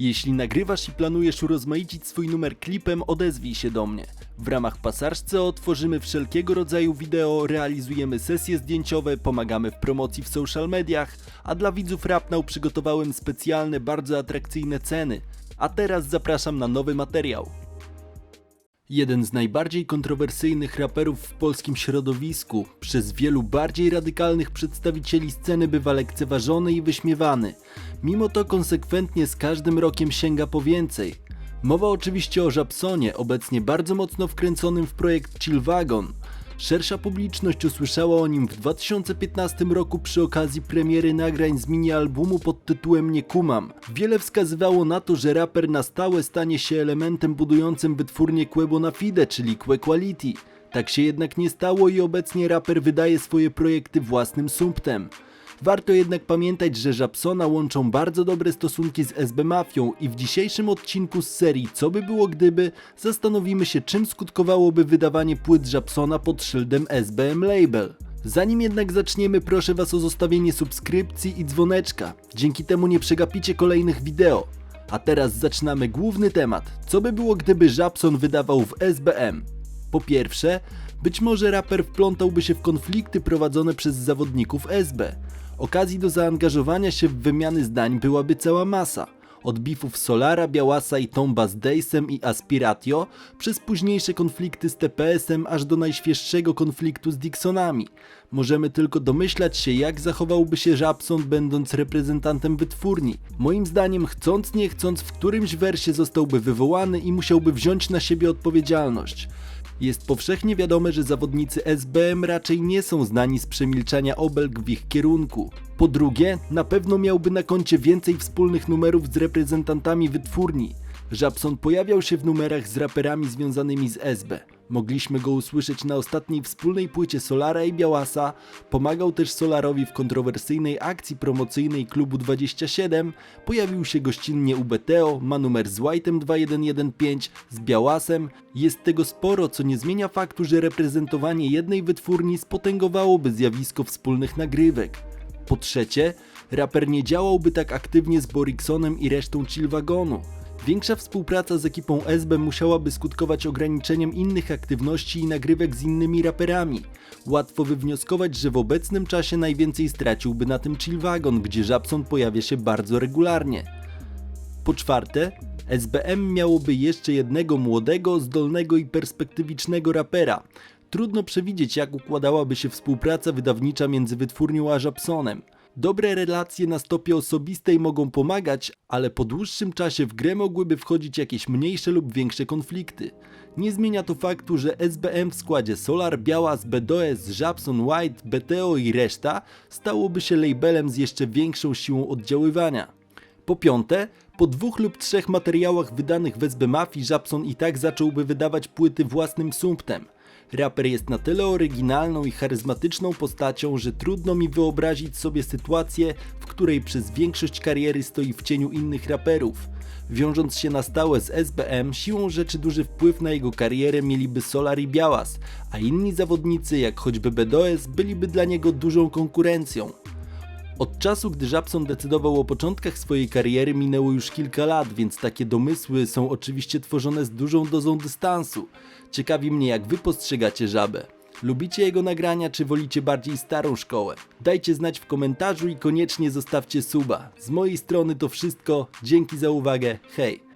Jeśli nagrywasz i planujesz urozmaicić swój numer klipem, odezwij się do mnie. W ramach Pasarz.co tworzymy wszelkiego rodzaju wideo, realizujemy sesje zdjęciowe, pomagamy w promocji w social mediach, a dla widzów Rapnał przygotowałem specjalne, bardzo atrakcyjne ceny. A teraz zapraszam na nowy materiał. Jeden z najbardziej kontrowersyjnych raperów w polskim środowisku, przez wielu bardziej radykalnych przedstawicieli sceny bywa lekceważony i wyśmiewany. Mimo to konsekwentnie z każdym rokiem sięga po więcej. Mowa oczywiście o Żabsonie, obecnie bardzo mocno wkręconym w projekt Chill Wagon. Szersza publiczność usłyszała o nim w 2015 roku przy okazji premiery nagrań z mini-albumu pod tytułem Nie kumam. Wiele wskazywało na to, że raper na stałe stanie się elementem budującym wytwórnię Quebo na Fide, czyli Que Quality. Tak się jednak nie stało i obecnie raper wydaje swoje projekty własnym sumptem. Warto jednak pamiętać, że Żabsona łączą bardzo dobre stosunki z SB Mafią i w dzisiejszym odcinku z serii Co by było gdyby zastanowimy się czym skutkowałoby wydawanie płyt Żabsona pod szyldem SBM Label. Zanim jednak zaczniemy proszę was o zostawienie subskrypcji i dzwoneczka, dzięki temu nie przegapicie kolejnych wideo. A teraz zaczynamy główny temat. Co by było gdyby Żabson wydawał w SBM? Po pierwsze, być może raper wplątałby się w konflikty prowadzone przez zawodników SB. Okazji do zaangażowania się w wymiany zdań byłaby cała masa. Od bifów Solara, Białasa i Tomba z Dejsem i Aspiratio, przez późniejsze konflikty z TPS-em, aż do najświeższego konfliktu z Dixonami. Możemy tylko domyślać się, jak zachowałby się Żabson, będąc reprezentantem wytwórni. Moim zdaniem, chcąc nie chcąc, w którymś wersie zostałby wywołany i musiałby wziąć na siebie odpowiedzialność. Jest powszechnie wiadome, że zawodnicy SBM raczej nie są znani z przemilczania obelg w ich kierunku. Po drugie, na pewno miałby na koncie więcej wspólnych numerów z reprezentantami wytwórni. Żabson pojawiał się w numerach z raperami związanymi z SB. Mogliśmy go usłyszeć na ostatniej wspólnej płycie Solara i Białasa, pomagał też Solarowi w kontrowersyjnej akcji promocyjnej klubu 27, pojawił się gościnnie u BTO, ma numer z White'em 2115, z Białasem. Jest tego sporo, co nie zmienia faktu, że reprezentowanie jednej wytwórni spotęgowałoby zjawisko wspólnych nagrywek. Po trzecie, raper nie działałby tak aktywnie z Boriksonem i resztą Chillwagonu. Większa współpraca z ekipą SB musiałaby skutkować ograniczeniem innych aktywności i nagrywek z innymi raperami. Łatwo wywnioskować, że w obecnym czasie najwięcej straciłby na tym Chillwagon, gdzie Żabson pojawia się bardzo regularnie. Po czwarte, SBM miałoby jeszcze jednego młodego, zdolnego i perspektywicznego rapera. Trudno przewidzieć, jak układałaby się współpraca wydawnicza między wytwórnią a Żabsonem. Dobre relacje na stopie osobistej mogą pomagać, ale po dłuższym czasie w grę mogłyby wchodzić jakieś mniejsze lub większe konflikty. Nie zmienia to faktu, że SBM w składzie Solar, Białas, BDOS, Żabson, White, BTO i reszta stałoby się labelem z jeszcze większą siłą oddziaływania. Po piąte, po dwóch lub trzech materiałach wydanych w SB Mafii Żabson i tak zacząłby wydawać płyty własnym sumptem. Raper jest na tyle oryginalną i charyzmatyczną postacią, że trudno mi wyobrazić sobie sytuację, w której przez większość kariery stoi w cieniu innych raperów. Wiążąc się na stałe z SBM, siłą rzeczy duży wpływ na jego karierę mieliby Solar i Białas, a inni zawodnicy, jak choćby BDOS, byliby dla niego dużą konkurencją. Od czasu, gdy Żabson decydował o początkach swojej kariery, minęło już kilka lat, więc takie domysły są oczywiście tworzone z dużą dozą dystansu. Ciekawi mnie, jak wy postrzegacie Żabę. Lubicie jego nagrania, czy wolicie bardziej starą szkołę? Dajcie znać w komentarzu i koniecznie zostawcie suba. Z mojej strony to wszystko. Dzięki za uwagę. Hej!